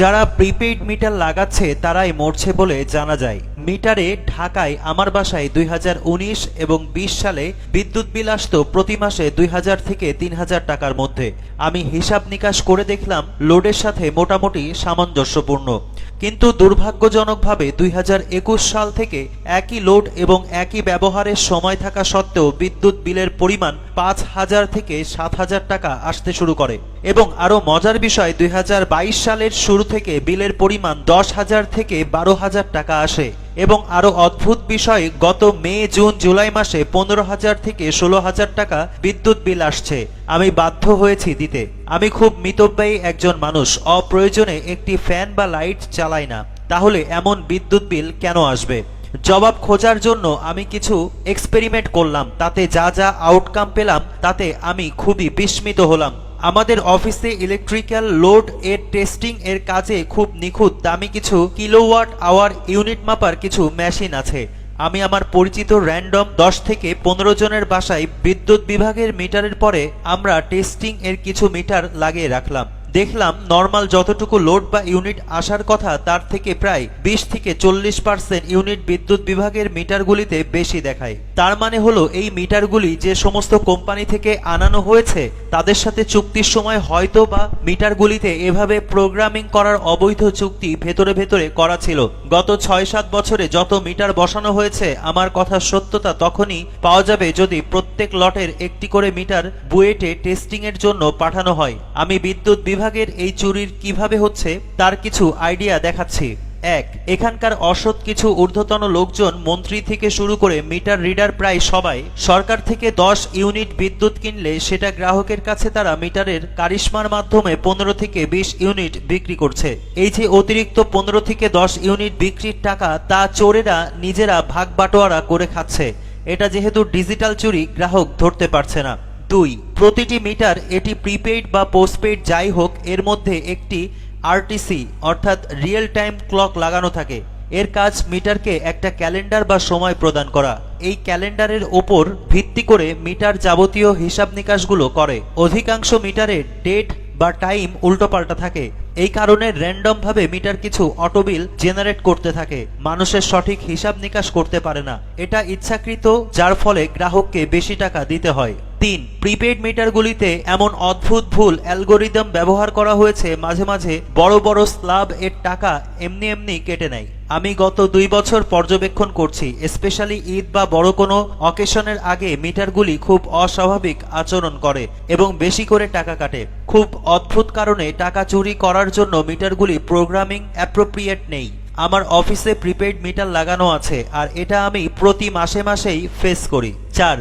যারা prepaid meter লাগাচ্ছে, তারাই মরছে বলে জানা যায়। মিটারে ঢাকায় আমার বাসায় দুই হাজার উনিশ এবং ২০ সালে বিদ্যুৎ বিল আসত প্রতি মাসে দুই হাজার থেকে তিন হাজার টাকার মধ্যে। আমি হিসাব নিকাশ করে দেখলাম, লোডের সাথে মোটামুটি সামঞ্জস্যপূর্ণ। কিন্তু দুর্ভাগ্যজনকভাবে দুই হাজার একুশ সাল থেকে একই লোড এবং একই ব্যবহারের সময় থাকা সত্ত্বেও বিদ্যুৎ বিলের পরিমাণ পাঁচ হাজার থেকে সাত হাজার টাকা আসতে শুরু করে। এবং আরও মজার বিষয়, দুই হাজার বাইশ সালের শুরু থেকে বিলের পরিমাণ দশ হাজার থেকে বারো হাজার টাকা আসে। এবং আরও অদ্ভুত বিষয়, গত মে, জুন, জুলাই মাসে পনেরো হাজার থেকে ষোলো হাজার টাকা বিদ্যুৎ বিল আসছে। আমি বাধ্য হয়েছি দিতে। আমি খুব মিতব্যয়ী একজন মানুষ। অপ্রয়োজনে একটি ফ্যান বা লাইট চালাই না। তাহলে এমন বিদ্যুৎ বিল কেন আসবে? জবাব খোঁজার জন্য আমি কিছু এক্সপেরিমেন্ট করলাম। তাতে যা যা আউটকাম পেলাম, তাতে আমি খুবই বিস্মিত হলাম। আমাদের অফিসে ইলেকট্রিক্যাল লোড এর টেস্টিং এর কাজে খুব নিখুঁত। দামি কিছু কিলোওয়াট আওয়ার ইউনিট মাপার কিছু মেশিন আছে। আমি আমার পরিচিত র্যান্ডম দশ থেকে পনেরো জনের বাসায় বিদ্যুৎ বিভাগের মিটারের পরে আমরা টেস্টিং এর কিছু মিটার লাগিয়ে রাখলাম। দেখলাম নর্মাল যতটুকু লোড বা ইউনিট আসার কথা, তার থেকে প্রায় বিশ থেকে চল্লিশ পার্সেন্ট ইউনিট বিদ্যুৎ বিভাগের মিটারগুলিতে বেশি দেখায়। তার মানে হলো, এই মিটারগুলি যে সমস্ত কোম্পানি থেকে আনানো হয়েছে, তাদের সাথে চুক্তির সময় হয়তো বা মিটারগুলিতে এভাবে প্রোগ্রামিং করার অবৈধ চুক্তি ভেতরে ভেতরে করা ছিল। গত ছয় সাত বছরে যত মিটার বসানো হয়েছে, আমার কথা সত্যতা তখনই পাওয়া যাবে যদি প্রত্যেক লটের একটি করে মিটার বুয়েটে টেস্টিং এর জন্য পাঠানো হয়। আমি বিদ্যুৎ বিভাগের এই চুরির কীভাবে হচ্ছে, তার কিছু আইডিয়া দেখাচ্ছি। এক, এখানকার অসৎ কিছু ঊর্ধ্বতন লোকজন মন্ত্রী থেকে শুরু করে মিটার রিডার প্রায় সবাই, সরকার থেকে দশ ইউনিট বিদ্যুৎ কিনলে সেটা গ্রাহকের কাছে তারা মিটারের কারিশমার মাধ্যমে পনেরো থেকে বিশ ইউনিট বিক্রি করছে। এই যে অতিরিক্ত পনেরো থেকে দশ ইউনিট বিক্রির টাকা, তা চোরেরা নিজেরা ভাগ বাটোয়ারা করে খাচ্ছে। এটা যেহেতু ডিজিটাল চুরি, গ্রাহক ধরতে পারছে না। দুই। প্রতিটি মিটার এটি প্রিপেইড বা পোস্টপেইড যাই হোক, এর মধ্যে একটি আরটিসি, অর্থাৎ রিয়েল টাইম ক্লক লাগানো থাকে। এর কাজ মিটারকে একটা ক্যালেন্ডার বা সময় প্রদান করা। এই ক্যালেন্ডারের ওপর ভিত্তি করে মিটার যাবতীয় হিসাব নিকাশগুলো করে। অধিকাংশ মিটারে ডেট বা টাইম উল্টোপাল্টা থাকে। এই কারণে র্যান্ডমভাবে মিটার কিছু অটোবিল জেনারেট করতে থাকে। মানুষের সঠিক হিসাব নিকাশ করতে পারে না। এটা ইচ্ছাকৃত, যার ফলে গ্রাহককে বেশি টাকা দিতে হয়। তিন প্রিপেড মিটারগুলিতে এমন অদ্ভুত ভুল অ্যালগোরিদম ব্যবহার করা হয়েছে মাঝে মাঝে বড় বড় স্লাব এর টাকা এমনি এমনি কেটে নেয়। আমি গত দুই বছর পর্যবেক্ষণ করছি স্পেশালি ঈদ বা বড় কোনো অকেশনের আগে মিটারগুলি খুব অস্বাভাবিক আচরণ করে এবং বেশি করে টাকা কাটে। খুব অদ্ভুত কারণে টাকা চুরি করার জন্য মিটারগুলি প্রোগ্রামিং অ্যাপ্রোপ্রিয়েট নেই। আমার অফিসে প্রিপেড মিটার লাগানো আছে আর এটা আমি প্রতি মাসে মাসেই ফেস করি। চার